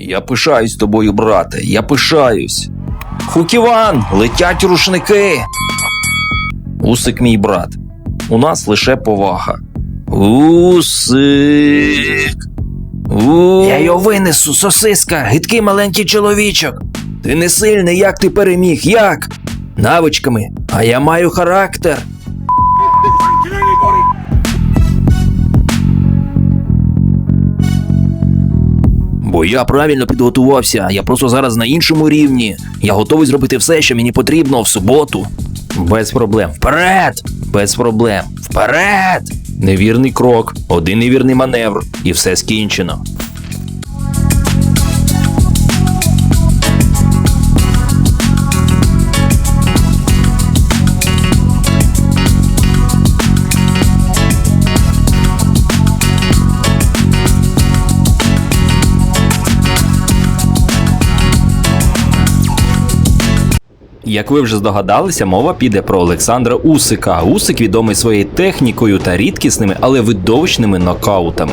Я пишаюсь тобою, брате, я пишаюсь. Хуківан, летять рушники. Усик мій брат. У нас лише повага. Усик. Я його винесу, сосиска, гидкий маленький чоловічок. Ти не сильний, як ти переміг? Як? Навичками, а я маю характер. Бо я правильно підготувався, я просто зараз на іншому рівні. Я готовий зробити все, що мені потрібно в суботу. Без проблем. Вперед! Без проблем. Вперед! Невірний крок, один невірний маневр, і все скінчено. Як ви вже здогадалися, мова піде про Олександра Усика. Усик відомий своєю технікою та рідкісними, але видовищними нокаутами.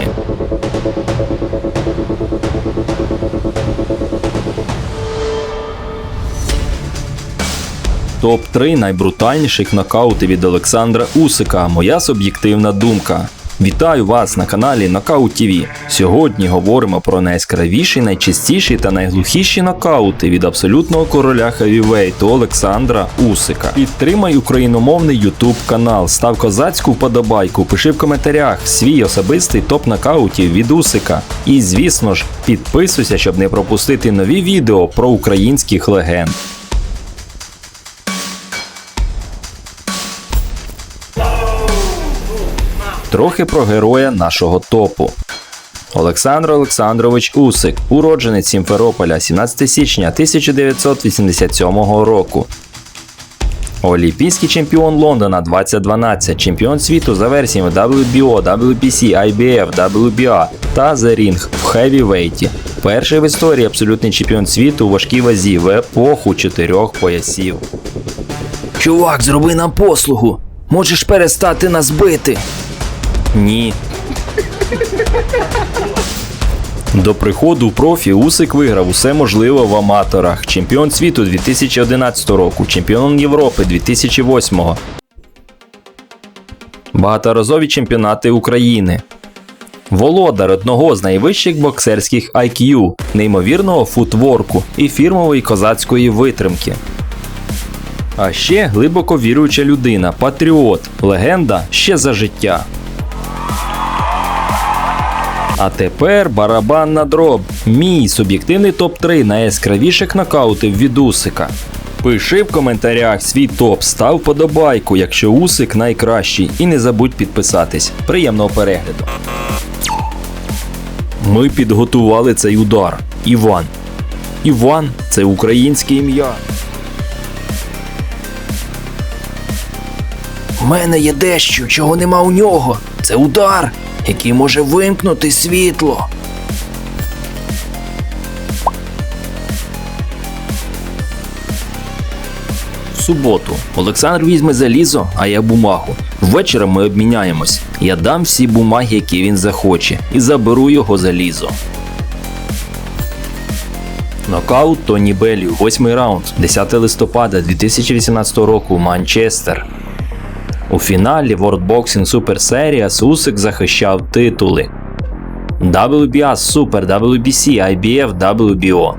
Топ-3 найбрутальніших нокаути від Олександра Усика. Моя суб'єктивна думка. Вітаю вас на каналі Нокаут ТВ. Сьогодні говоримо про найяскравіші, найчастіші та найглухіші нокаути від абсолютного короля хевівейту Олександра Усика. Підтримай україномовний YouTube канал, став козацьку вподобайку, пиши в коментарях свій особистий топ нокаутів від Усика. І звісно ж, підписуйся, щоб не пропустити нові відео про українських легенд. Трохи про героя нашого топу. Олександр Олександрович Усик, уродженець Сімферополя 17 січня 1987 року. Олімпійський чемпіон Лондона 2012, чемпіон світу за версіями WBO, WBC, IBF, WBA та The Ring в хевівейті. Перший в історії абсолютний чемпіон світу у важкій вазі в епоху чотирьох поясів. Чувак, зроби нам послугу. Можеш перестати нас бити. Ні. До приходу профі Усик виграв усе можливе в аматорах. Чемпіон світу 2011 року, чемпіон Європи 2008. Багаторазові чемпіонати України. Володар одного з найвищих боксерських IQ, неймовірного футворку і фірмової козацької витримки. А ще глибоко віруюча людина, патріот, легенда ще за життя. А тепер барабан на дроб. Мій суб'єктивний топ-3 найяскравіших нокаутів від Усика. Пиши в коментарях свій топ, став подобайку, якщо Усик найкращий, і не забудь підписатись. Приємного перегляду. Ми підготували цей удар. Іван. Іван це українське ім'я. У мене є дещо, чого нема у нього. Це удар, який може вимкнути світло. Суботу Олександр візьме залізо, а я бумагу. Ввечері ми обміняємось. Я дам всі бумаги, які він захоче, і заберу його залізо. Нокаут Тоні Беллі, 8 раунд, 10 листопада 2018 року, Манчестер. У фіналі World Boxing Super Series Усик захищав титули WBA Super, WBC, IBF, WBO.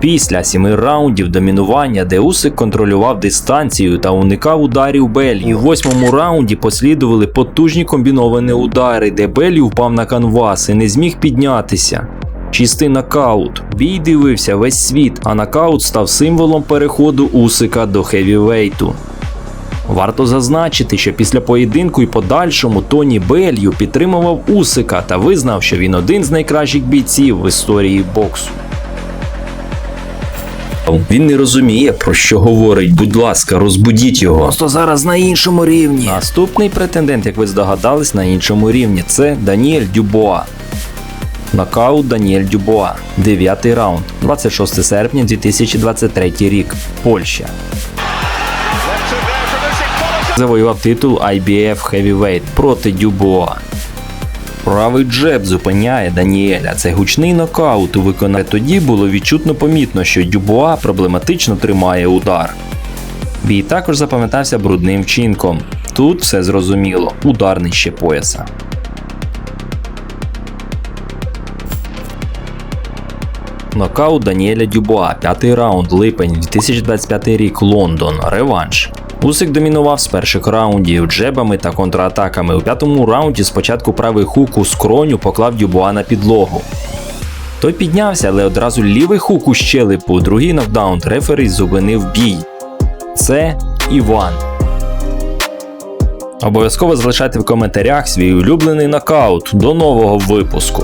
Після сіми раундів домінування, де Усик контролював дистанцію та уникав ударів Беллі. В восьмому раунді послідували потужні комбіновані удари, де Беллі впав на канвас і не зміг піднятися. Чистий нокаут. Бій дивився весь світ, а нокаут став символом переходу Усика до хевівейту. Варто зазначити, що після поєдинку і подальшому Тоні Белью підтримував Усика та визнав, що він один з найкращих бійців в історії боксу. Він не розуміє, про що говорить. Будь ласка, розбудіть його. Просто зараз на іншому рівні. Наступний претендент, як ви здогадались, на іншому рівні це Даніель Дюбоа. Нокаут Даніель Дюбоа. 9 раунд. 26 серпня 2023 рік. Польща. Завоював титул IBF Heavyweight проти Дюбоа. Правий джеб зупиняє Даніеля. Це гучний нокаут у виконанні. Тоді було відчутно помітно, що Дюбуа проблематично тримає удар. Бій також запам'ятався брудним вчинком. Тут все зрозуміло, удар нижче пояса. Нокаут Даніеля Дюбуа, п'ятий раунд, липень, 2025 рік, Лондон, реванш. Усик домінував з перших раундів джебами та контратаками. У п'ятому раунді спочатку правий хук у скроню поклав Дюбуа на підлогу. Той піднявся, але одразу лівий хук у щелепу, другий нокдаун рефері зупинив бій. Це Іван. Обов'язково залишайте в коментарях свій улюблений нокаут до нового випуску.